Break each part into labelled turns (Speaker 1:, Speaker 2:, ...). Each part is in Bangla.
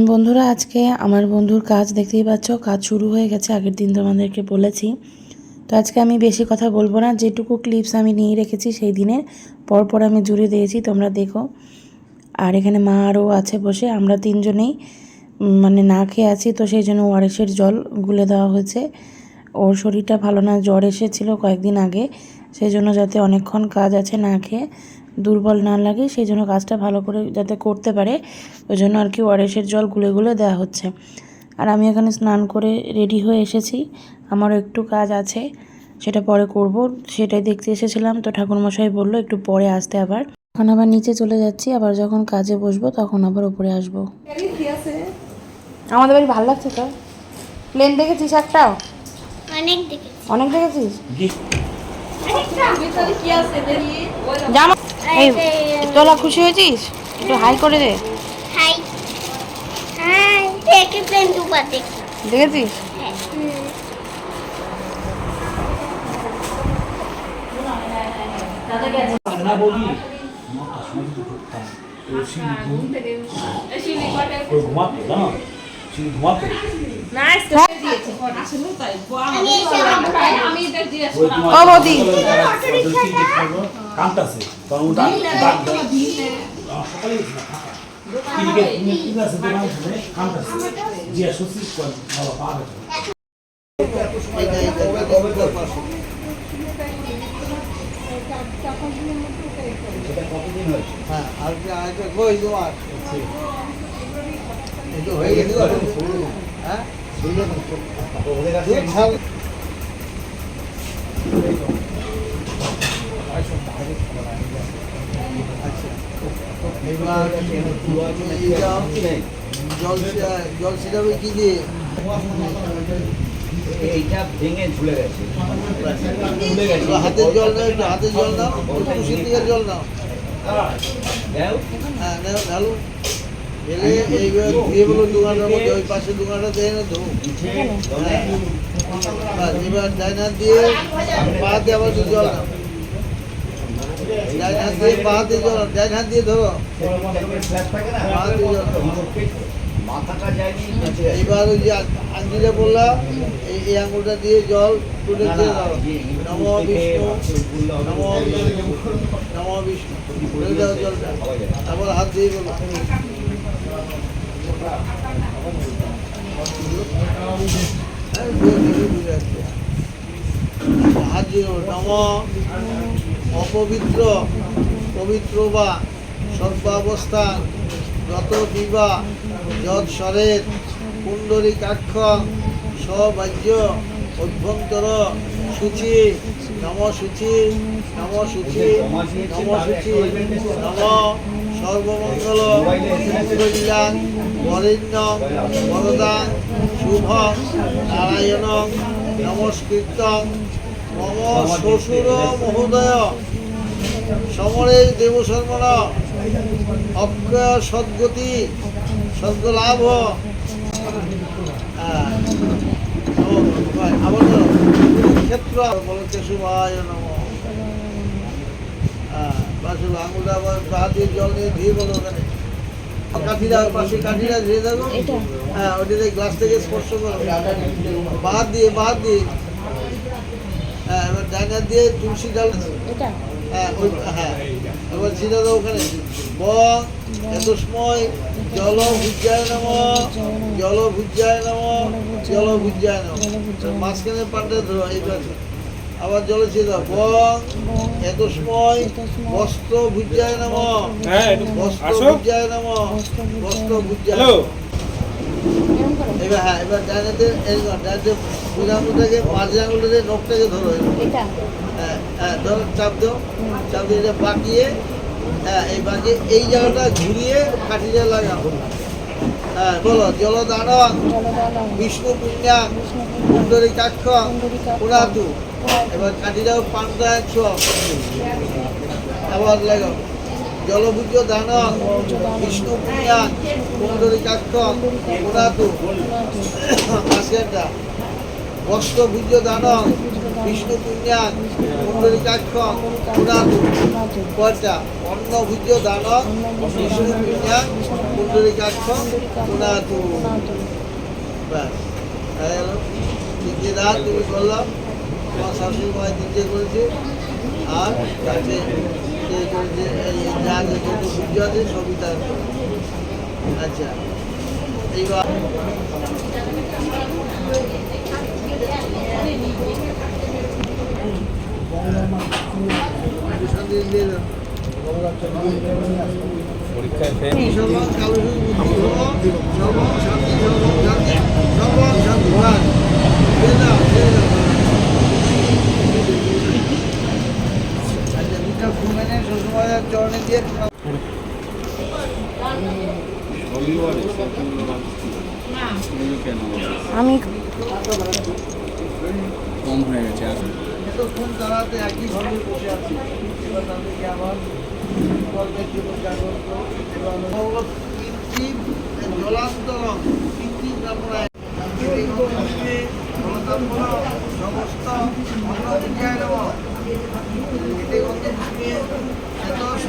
Speaker 1: বন্ধুরা, আজকে আমার বন্ধুর কাজ দেখতেই পাচ্ছ, কাজ শুরু হয়ে গেছে, আগের দিন তোমাদেরকে বলেছি। তো আজকে আমি বেশি কথা বলব না, যেটুকু ক্লিপস আমি নিয়ে রেখেছি সেই দিনের, পরপর আমি জুড়ে দিয়েছি, তোমরা দেখো। আর এখানে মা আরও আছে বসে, আমরা তিনজনেই মানে না খেয়ে আছি, তো সেই জন্য ওয়ারেসের জল গুলে দেওয়া হয়েছে। ওর শরীরটা ভালো না, জ্বর এসেছিল কয়েকদিন আগে, সেই জন্য যাতে অনেকক্ষণ কাজ আছে না খেয়ে দুর্বল না লাগে সেই জন্য কাজটা ভালো করে যাতে করতে পারে ওই জন্য আর কি ওয়ারেসের জল গুলে গুলে দেওয়া হচ্ছে। আর আমি এখানে স্নান করে রেডি হয়ে এসেছি আমারও একটু কাজ আছে সেটা পরে করব সেটাই দেখতে এসেছিলাম তো ঠাকুরমশাই বলল একটু পরে আসতে আবার। এখন আবার নিচে চলে যাচ্ছি আবার যখন কাজে বসবো তখন আবার উপরে আসব। আমাদের বাড়ি ভালো লাগছে তো? প্লেন দেখেছিস একটাও
Speaker 2: অনেক দেখে
Speaker 1: অনেক দেখেছিস? জামা এই তোলা খুশি হয়েছিস? একটু হাই করে দে।
Speaker 2: হাই হাই দেখে প্লেন দুবার দেখ
Speaker 1: দেখেছিস?
Speaker 3: না কিন্তু ঢুকতাম ওই সিঁড়ি ঘুম ওই ঘুমাতো জানো সিঁড়ি ঘুমাতো ওই
Speaker 1: ও বৌদি।
Speaker 3: কামটাছে তখন ওটা ডাক সকালে গেছি না ফাঁকা। কিদিকে তুমি কি আছে দোকান শুনে কামটাছে জিয়া সুস্থিত করে ভালো পাওয়া কতদিন হয়েছে?
Speaker 4: হ্যাঁ আজকে আজকে কই তোমার এই জল ছিটাবে কি দিয়ে
Speaker 3: এইটা ভেঙে ঝুলে গেছে। ঝুলে গেছে
Speaker 4: হাতের জল দাও একটু হাতের জল দাও। দিকে জল দাও। হ্যাঁ ঢেলে এইবার ওই যে আং- আঙ্গুলটা বললাম, এই আঙ্গুলটা দিয়ে জল তুলে দিয়ে দাও নম বিষ্ণু, নম নম বিষ্ণু। জলটা। তারপর হাত দিয়ে বলো। অপবিত্র, পবিত্র বা সর্বাবস্থান, যত বিবা যৎ স্বরের কুণ্ডলী কাক্ষ সবাজ্য অভ্যন্তর, সূচি নম সূচি নম সূচি নম সূচি নম সর্বমঙ্গল কল্যাণ বরেণ্য, বরদান শুভ নারায়ণ নমস্কৃত মম শ্বশুর মহোদয়। সমরে দেবশর্মণ অক্ষয় সদ্গতি সদ্গলাভ। হ্যাঁ। হয়, আবার ধরো। কুরুক্ষেত্র বলতে শুভায় নম। হ্যাঁ, বাস হলো, আঙুলটা আবার পা দিয়ে জল নিয়ে ধুয়ে বলো ওখানে। কাঠিরা পাশে কাঠিরা ধুয়ে থাকো হ্যাঁ ওটাতে গ্লাস থেকে স্পর্শ করো। বাদ দিয়ে বাদ দিয়ে। হ্যাঁ এবার ডাইনার দিয়ে তুলসী ডাল
Speaker 1: এটা?
Speaker 4: হ্যাঁ হ্যাঁ। এবার তো ওখানে। বং এত সময় জল ভুজ্জায় নম জল ভুজ্জায় নম জল ভুজ্জায় নম। মাঝখানে পান্ডে ধরো এই পাশে আবার জল ছিল বং এত সময় বস্ত্র ভুজ্জায় নম। বস্ত্র ভুজ্জায় নম। বস্ত্র ভুজ্জায় এবার হ্যাঁ এবার ডাইনাতে ডাইনাতে বুঝ আঙুলটাকে মাঝে আঙুলটাকে নখটাকে ধরো
Speaker 1: এটা।
Speaker 4: হ্যাঁ হ্যাঁ ধরো চাপ দাও। চাপ দিয়ে এটা বাঁকিয়ে হ্যাঁ এই বাঁকিয়ে এই জায়গাটা ঘুরিয়ে কাঠিটা লাগাও। হ্যাঁ বলো জলদানং বিষ্ণু পুণ্যাং কুণ্ডরী কাক্ষ পুরাতু। এবার কাঠিটাও পান্তা একশো। আবার লাগাও। জলভুজ দানং বিষ্ণু পুণ্যাং কুণ্ডরী কাক্ষ পুরাতু বস্ত্রভুজ দানং বিষ্ণু পুণ্যান কুণ্ডলিকাক্ষ পুনাতু কয়টা অন্নভুজ দানং বিষ্ণু পুণ্যান কুণ্ডলিকাক্ষ পুনাতু ব্যাস তিনটে রাত তুমি করলাম। তোমার শাশুড়ি মায়ের তিনটে করেছে। আর কাছে যে এই যা যত সূর্য আছে সবই তার আচ্ছা এইবার শান্তি শান্তি শান্তি এনে শ্বশুরমশাইয়ের চরণে দিয়ে
Speaker 1: আমি
Speaker 5: কম হয়ে গেছে আর?
Speaker 4: এতক্ষণ তারাতে একইভাবে বসে আছি। এবার তাদেরকে আবার গল্পের জন্য জাগ্রত এবং কৃত্রিম জলান্তরম কৃত্রিম কামড়ায় সমস্ত অন্নভুজায় নম এতে অন্নভুজে এত সর্বাং অন্নভুজ এই অধিপতি দেবতা এই বিষ্ণু নম আচ্ছা এত অন্নভুজ নম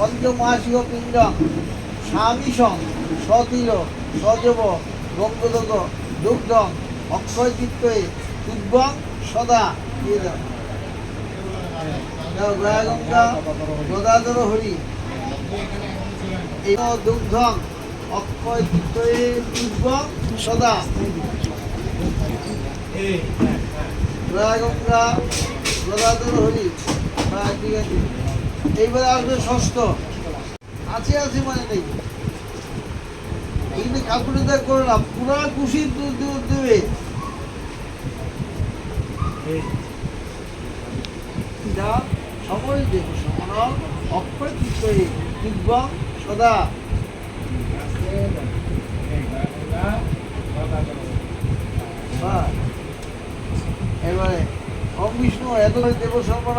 Speaker 4: পঞ্চমাসীয় পিণ্ডম। স্বামীসং সতিল সজব গঙ্গদগ দুগ্ধম, অক্ষয় চিত্তয়ে তুব্বং সদা গদাধর হরি। এই দুগ্ধম, অক্ষয় চিত্তয়ে তুব্বং সদা। গঙ্গা গদাধর হরি। ঠিক আছে। এইবারে আসবে ষষ্ঠ। আছে আছে মানে নেই। এখানে ক্যালকুলেটার করে না পুরা দুধ দেবে। যা সময় দেব সমন অক্ষয় চিত্তয়ে দিব্যং সদা। বাহ। এবারে ওম বিষ্ণু এত দেব সর্বণ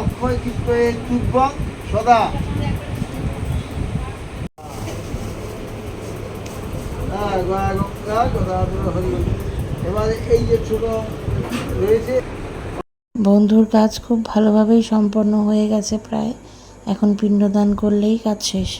Speaker 4: অক্ষয় চিত্তয়ে তুব্যং সদা। এই যে ছোট
Speaker 1: বন্ধুর কাজ খুব ভালোভাবেই সম্পন্ন হয়ে গেছে প্রায়। এখন পিণ্ডদান করলেই কাজ শেষ।